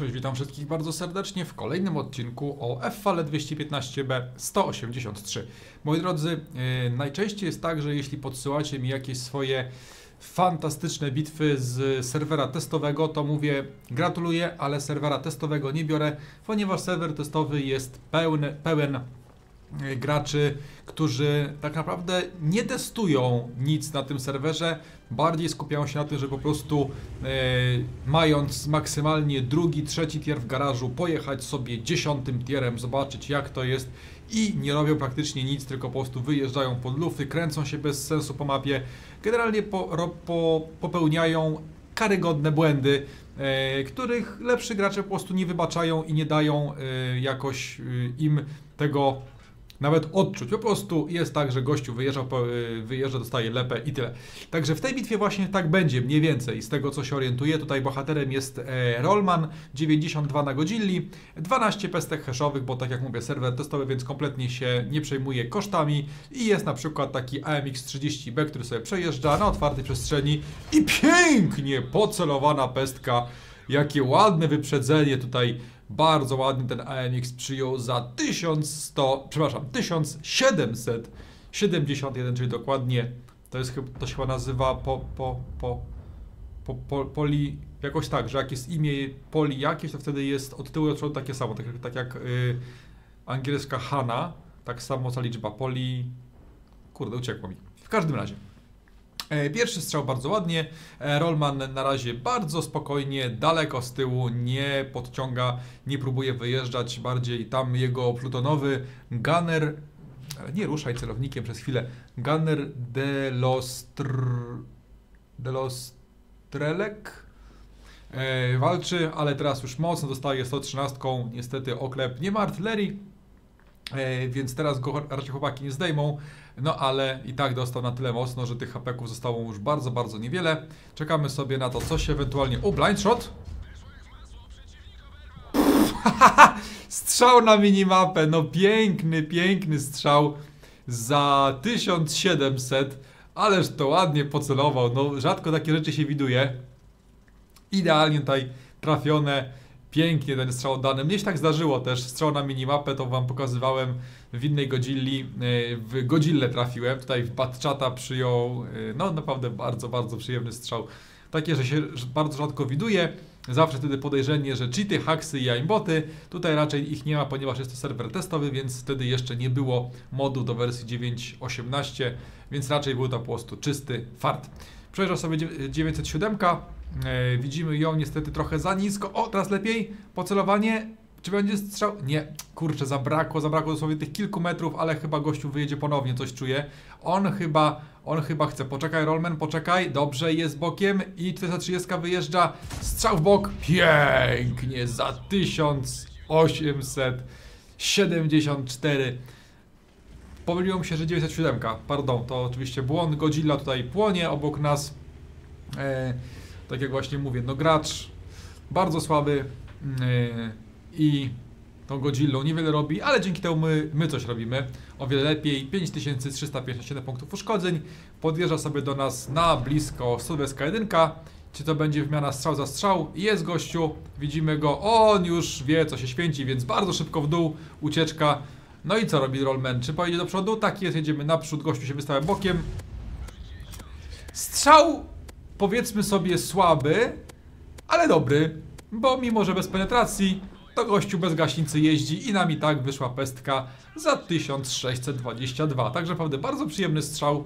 Cześć, witam wszystkich bardzo serdecznie w kolejnym odcinku o F-Fale 215B 183. Moi drodzy, yy, najczęściej jest tak, że jeśli podsyłacie mi jakieś swoje fantastyczne bitwy z serwera testowego, to mówię gratuluję, ale serwera testowego nie biorę, ponieważ serwer testowy jest pełny, pełen graczy, którzy tak naprawdę nie testują nic na tym serwerze, bardziej skupiają się na tym, że po prostu e, mając maksymalnie drugi, trzeci tier w garażu, pojechać sobie dziesiątym tierem, zobaczyć jak to jest i nie robią praktycznie nic, tylko po prostu wyjeżdżają pod lufy, kręcą się bez sensu po mapie, generalnie po, po, popełniają karygodne błędy, e, których lepszy gracze po prostu nie wybaczają i nie dają e, jakoś e, im tego nawet odczuć. Po prostu jest tak, że gościu wyjeżdża, y, wyjeżdża, dostaje lepę i tyle. Także w tej bitwie właśnie tak będzie, mniej więcej, z tego co się orientuję. Tutaj bohaterem jest e, Rollman, 92 na godzilli, 12 pestek hashowych, bo tak jak mówię, serwer testowy, więc kompletnie się nie przejmuje kosztami i jest na przykład taki AMX-30B, który sobie przejeżdża na otwartej przestrzeni i pięknie pocelowana pestka Jakie ładne wyprzedzenie tutaj. Bardzo ładny ten AMX przyjął za 1100, przepraszam, 1771, czyli dokładnie to jest to się chyba nazywa po, po, po, po, po, poli, jakoś tak, że jak jest imię poli jakieś, to wtedy jest od tyłu do przodu takie samo, tak, tak jak y, angielska Hanna, tak samo ta liczba poli, kurde, uciekło mi. W każdym razie. E, pierwszy strzał bardzo ładnie. E, Rollman na razie bardzo spokojnie, daleko z tyłu, nie podciąga, nie próbuje wyjeżdżać. Bardziej tam jego plutonowy gunner, ale nie ruszaj celownikiem przez chwilę. Gunner de los, tr, de e, walczy, ale teraz już mocno dostaje 113. Niestety oklep nie ma artylerii, więc teraz go raczej chłopaki nie zdejmą. No ale i tak dostał na tyle mocno, że tych hapeków zostało już bardzo, bardzo niewiele. Czekamy sobie na to, co się ewentualnie... O, blind shot! strzał na minimapę, no piękny, piękny strzał za 1700, ależ to ładnie pocelował, no rzadko takie rzeczy się widuje. Idealnie tutaj trafione, pięknie ten strzał oddany. Mnie się tak zdarzyło też, strzał na minimapę, to wam pokazywałem w innej Godzilli, e, w Godzillę trafiłem, tutaj w Batchata przyjął, e, no naprawdę bardzo, bardzo przyjemny strzał. Takie, że się bardzo rzadko widuje, zawsze wtedy podejrzenie, że cheaty, haksy i aimboty, tutaj raczej ich nie ma, ponieważ jest to serwer testowy, więc wtedy jeszcze nie było modu do wersji 9.18, więc raczej był to po prostu czysty fart. Przejeżdża sobie 907, e, widzimy ją niestety trochę za nisko, o teraz lepiej, pocelowanie, czy będzie strzał? Nie, kurczę, zabrakło, zabrakło dosłownie tych kilku metrów, ale chyba gościu wyjedzie ponownie, coś czuję. On chyba, on chyba chce. Poczekaj, Rollman, poczekaj. Dobrze, jest bokiem i 430 wyjeżdża. Strzał w bok. Pięknie, za 1874. Pomyliło się, że 907. Pardon, to oczywiście błąd. Godzilla tutaj płonie obok nas. E, tak jak właśnie mówię, no gracz bardzo słaby. E, i tą Godzillą niewiele robi, ale dzięki temu my, my coś robimy o wiele lepiej. 5357 punktów uszkodzeń. Podjeżdża sobie do nas na blisko Sylweska 1. Czy to będzie wymiana strzał za strzał? Jest gościu, widzimy go, on już wie co się święci, więc bardzo szybko w dół, ucieczka. No i co robi Rollman? Czy pojedzie do przodu? Tak jest, jedziemy naprzód, gościu się wystawia bokiem. Strzał powiedzmy sobie słaby, ale dobry, bo mimo, że bez penetracji to gościu bez gaśnicy jeździ i nam i tak wyszła pestka za 1622. Także naprawdę bardzo przyjemny strzał,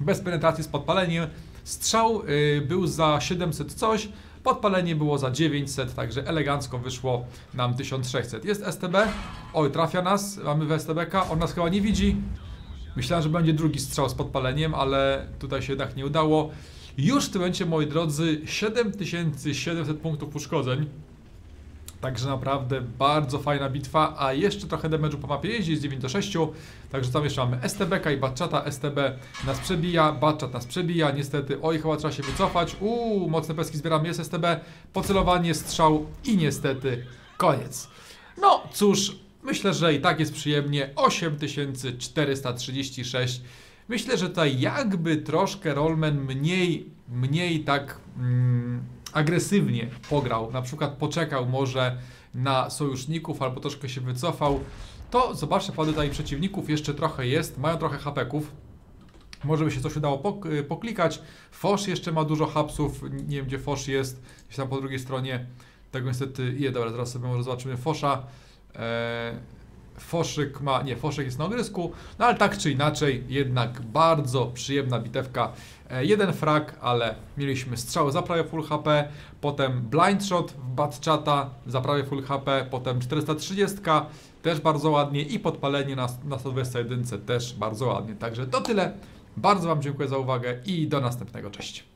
bez penetracji z podpaleniem. Strzał y, był za 700 coś, podpalenie było za 900, także elegancko wyszło nam 1600. Jest STB, oj trafia nas, mamy w STBK, on nas chyba nie widzi. Myślałem, że będzie drugi strzał z podpaleniem, ale tutaj się jednak nie udało. Już w tym momencie, moi drodzy, 7700 punktów uszkodzeń. Także naprawdę bardzo fajna bitwa, a jeszcze trochę damage'u po mapie jeździ, z 9 do 6, także tam jeszcze mamy STBK i Batchata, STB nas przebija, Batchat nas przebija, niestety, oj chyba trzeba się wycofać, uuu, mocne peski zbieramy, jest STB, pocelowanie, strzał i niestety koniec. No cóż, myślę, że i tak jest przyjemnie, 8436, myślę, że tutaj jakby troszkę Rollman mniej, mniej tak... Mm, agresywnie pograł, na przykład poczekał może na sojuszników albo troszkę się wycofał, to zobaczcie, pady tutaj przeciwników jeszcze trochę jest, mają trochę hapeków. Może by się coś udało pok y, poklikać. Fosz jeszcze ma dużo hapsów, nie wiem gdzie Fosz jest, gdzieś tam po drugiej stronie. Tego niestety je, dobra, zaraz sobie może zobaczymy Fosza. Eee, Foszyk ma, nie, Foszyk jest na ogrysku, no ale tak czy inaczej, jednak bardzo przyjemna bitewka. E, jeden frag, ale mieliśmy strzały za prawie full HP, potem blind shot w batchata za prawie full HP, potem 430, też bardzo ładnie i podpalenie na, na 121 też bardzo ładnie. Także to tyle. Bardzo Wam dziękuję za uwagę i do następnego. Cześć.